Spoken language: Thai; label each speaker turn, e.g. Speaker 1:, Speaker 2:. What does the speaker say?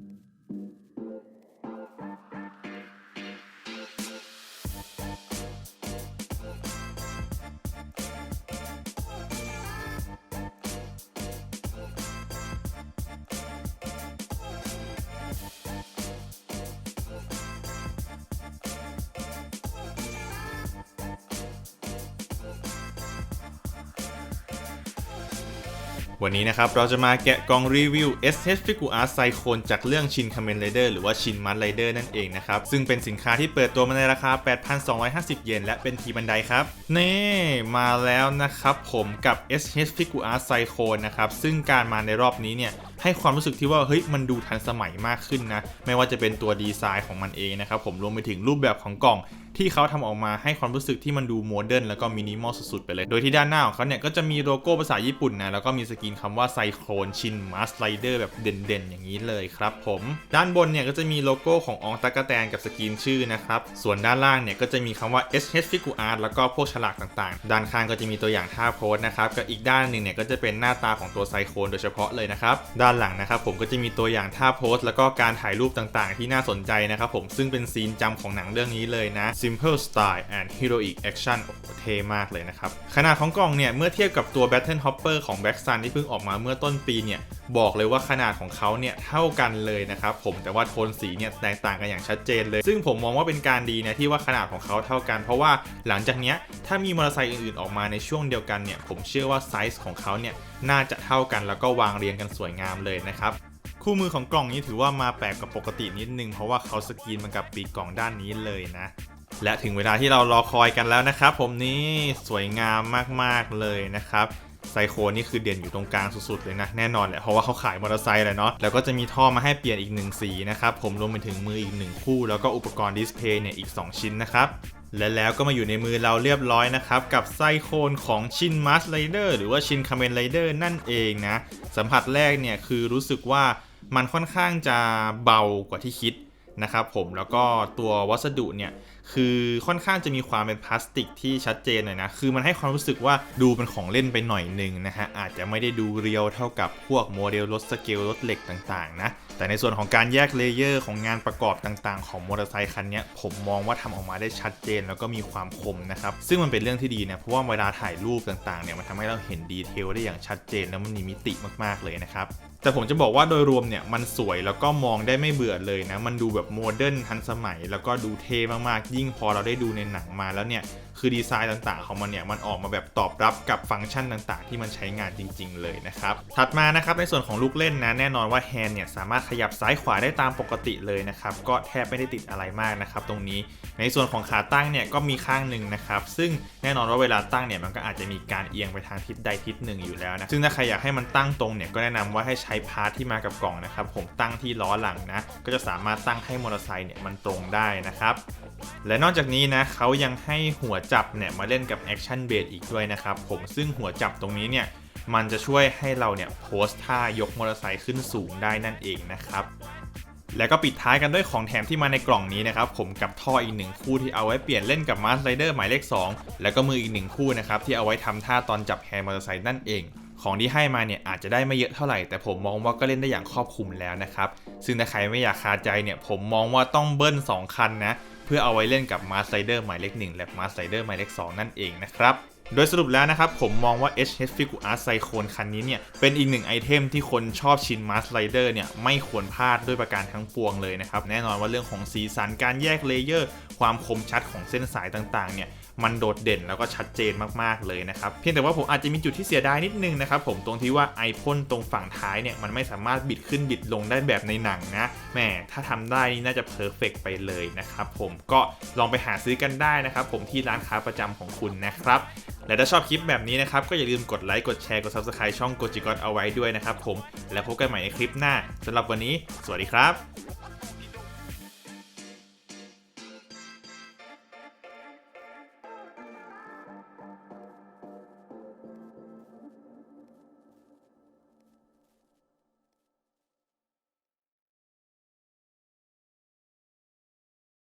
Speaker 1: Mm-hmm. วันนี้นะครับเราจะมาแกะกล่องรีวิว SH Figure Art Cyclone จากเรื่องชิน Kamen Rider หรือว่าชินมั r ไรเดอร์นั่นเองนะครับ ซึ่งเป็นสินค้าที่เปิดตัวมาในราคา 8,250 เยนและเป็นทีบันไดครับ นี่มาแล้วนะครับผมกับ SH Figure Art Cyclone นะครับ ซึ่งการมาในรอบนี้เนี่ย ให้ความรู้สึกที่ว่าเฮ้ยมันดูทันสมัยมากขึ้นนะไม่ว่าจะเป็นตัวดีไซน์ของมันเองนะครับผมรวมไปถึงรูปแบบของกล่องที่เขาทำออกมาให้ความรู้สึกที่มันดูโมเดิร์นแล้วก็มินิมอลสุดๆไปเลย โดยที่ด้านหน้าของเขาเนี่ยก็จะมีโลโก้ภาษาญี่ปุ่นนะ แล้วก็มีสกรีนคำว่าไซโครนชินมาสไลเดอร์แบบเด่นๆ อย่างนี้เลยครับผม ด้านบนเนี่ยก็จะมีโลโก้ขององตากาแตนกับสกรีนชื่อนะครับ ส่วนด้านล่างเนี่ยก็จะมีคำว่า SH Figure Art แล้วก็พวกฉลากต่างๆ ด้านข้างก็จะมีตัวอย่างท่าโพสนะครับกับอีกด้านหนึ่งเนี่ยก็จะเป็นหน้าตาของตัวไซโครนโดยเฉพาะเลยนะครับด้านหลังนะครับผมก็จะมีตัวอย่างท่าโพสแล้วก็การถ่ายรูปต่างๆ ที่น่าสนใจนะครับผมซึ่งเป็นซีนจำของหนังเรื่องนี้เลยนะ Simple Style and Heroic Action โอ้โหเท่มากเลยนะครับ ขนาดของกล่องเนี่ย เมื่อเทียบกับตัว Battle Hopper ของ Black Sun ที่เพิ่งออกมาเมื่อต้นปีเนี่ย บอกเลยว่าขนาดของเขาเนี่ยเท่ากันเลยนะครับผมแต่ว่าโทนสีเนี่ยแตกต่างกันอย่างชัดเจนเลย ซึ่งผมมองว่าเป็นการดีนะที่ว่าขนาดของเขาเท่ากัน เพราะว่าหลังจากเนี้ยถ้ามีมอเตอร์ไซค์อื่นๆออกมาในช่วงเดียวกันเนี่ยผมเชื่อว่าไซส์ของเขาเนี่ยน่าจะเท่ากันแล้วก็วางเรียงกันสวยงามเลยนะครับคู่มือของกล่องนี้ถือว่ามาแปลกกว่าปกตินิดนึงเพราะว่าเขาสกรีนมันกับปีกกล่องด้านนี้เลยนะและถึงเวลาที่เรารอคอยกันแล้วนะครับ ผมนี่สวยงามมากๆเลยนะครับ ซโคนี่คือเด่นอยู่ตรงกลางสุดๆเลยนะแน่นอนแหละเพราะว่าเขาขายมอเตอร์ไซค์แหละเนาะแล้วก็จะมีท่อมาให้เปลี่ยนอีกหนึ่งสีนะครับผมรวมไปถึงมืออีกหนึ่งคู่ แล้วก็อุปกรณ์ดิสเพย์เนี่ยอีก 2 ชิ้นนะครับและแล้วก็มาอยู่ในมือเราเรียบร้อยนะครับ กับไซโคนของชินมาสไ r เดอร์หรือว่าชินคาเมนไรเดอร์นั่นเองนะ สัมผัสแรกเนี่ยคือรู้สึกว่ามันค่อนข้างจะเบากว่าที่คิด นะครับผมแล้วก็ตัววัสดุเนี่ยคือค่อนข้างจะมีความเป็นพลาสติกที่ชัดเจนหน่อยนะ คือมันให้ความรู้สึกว่าดูเป็นของเล่นไปหน่อยหนึ่งนะฮะ อาจจะไม่ได้ดูเรียวเท่ากับพวกโมเดลรถสเกลรถเหล็กต่างๆนะ แต่ในส่วนของการแยกเลเยอร์ของงานประกอบต่างๆ ของมอเตอร์ไซค์คันนี้ผมมองว่าทำออกมาได้ชัดเจนแล้วก็มีความคมนะครับ ซึ่งมันเป็นเรื่องที่ดีนะ เพราะว่าเวลาถ่ายรูปต่างๆเนี่ยมันทำให้เราเห็นดีเทลได้อย่างชัดเจนแล้วมันมีมิติมากๆเลยนะครับแต่ผมจะบอกว่าโดยรวมเนี่ยมันสวยแล้วก็มองได้ไม่เบื่อเลยนะ มันดูแบบโมเดิร์นทันสมัย แล้วก็ดูเท่มากๆ ยิ่งพอเราได้ดูในหนังมาแล้วเนี่ย คือดีไซน์ต่างๆ ของมันเนี่ย มันออกมาแบบตอบรับกับฟังก์ชันต่างๆ ที่มันใช้งานจริง ๆ เลยนะครับ ถัดมานะครับในส่วนของลูกเล่นนะ แน่นอนว่าแฮนด์เนี่ยสามารถขยับซ้ายขวาได้ตามปกติเลยนะครับ ก็แทบไม่ได้ติดอะไรมากนะครับตรงนี้ ในส่วนของขาตั้งเนี่ยก็มีข้างหนึ่งนะครับ ซึ่งแน่นอนว่าเวลาตั้งเนี่ยมันก็อาจจะมีการเอียงไปทางทิศใดทิศหนึ่งอยู่แล้วนะ ซึ่งถ้าใครอยากให้มันตั้งตรงเนี่ยก็แนะนำว่าให้ใช้พาร์ทที่มากับกล่องนะครับ ผมตั้งที่ล้อหลังนะ ก็จะสามารถตั้งให้มอเตอร์ไซค์เนี่ยมันตรงได้นะครับ และนอกจากนี้นะเขายังให้หัวจับเนี่ยมาเล่นกับแอคชั่นเบสอีกด้วยนะครับผมซึ่งหัวจับตรงนี้เนี่ยมันจะช่วยให้เราเนี่ยโพสท่ายกมอเตอร์ไซค์ขึ้นสูงได้นั่นเองนะครับแล้วก็ปิดท้ายกันด้วยของแถมที่มาในกล่องนี้นะครับผมกับท่ออีกหนึ่งคู่ที่เอาไว้เปลี่ยนเล่นกับมาสไ r เดอร์หมายเลข 2 แล้วก็มืออีกหนึ่งคู่นะครับที่เอาไว้ทำท่าตอนจับแฮนด์มอเตอร์ไซค์นั่นเอง ของที่ให้มาเนี่ยอาจจะได้ไม่เยอะเท่าไหร่ แต่ผมมองว่าก็เล่นได้อย่างครอบคลุมแล้วนะครับ ซึ่งถ้าใครไม่อยากคาใจเนี่ยผมมองว่าต้องเบิ้ล 2 คันนะ เพื่อเอาไว้เล่นกับมาสไ r เดอร์หมายเลข1และมาสไ r เดอร์หมายเลข2นั่นเองนะครับโดยสรุปแล้วนะครับ ผมมองว่า HH Figure Art Cyclone คันนี้เนี่ย เป็นอีกหนึ่งไอเทมที่คนชอบชิน Mars Rider เนี่ย ไม่ควรพลาดด้วยประการทั้งปวงเลยนะครับ แน่นอนว่าเรื่องของสีสันการแยกเลเยอร์ ความคมชัดของเส้นสายต่างๆ เนี่ย มันโดดเด่นแล้วก็ชัดเจนมากๆเลยนะครับ เพียงแต่ว่าผมอาจจะมีจุดที่เสียดายนิดนึงนะครับผมตรงที่ว่าไอพ่นตรงฝั่งท้ายเนี่ยมันไม่สามารถบิดขึ้นบิดลงได้แบบในหนังนะแหมถ้าทำได้นี่น่าจะเพอร์เฟกไปเลยนะครับผมก็ลองไปหาซื้อกันได้นะครับผมที่ร้านค้าประจำของคุณนะครับและถ้าชอบคลิปแบบนี้นะครับ ก็อย่าลืมกดไลค์ กดแชร์ กด Subscribe ช่อง g o j i g o t เอาไว้ด้วยนะครับผม แล้วพบกันใหม่ในคลิปหน้าสำหรับวันนี้ สวัสดีครับ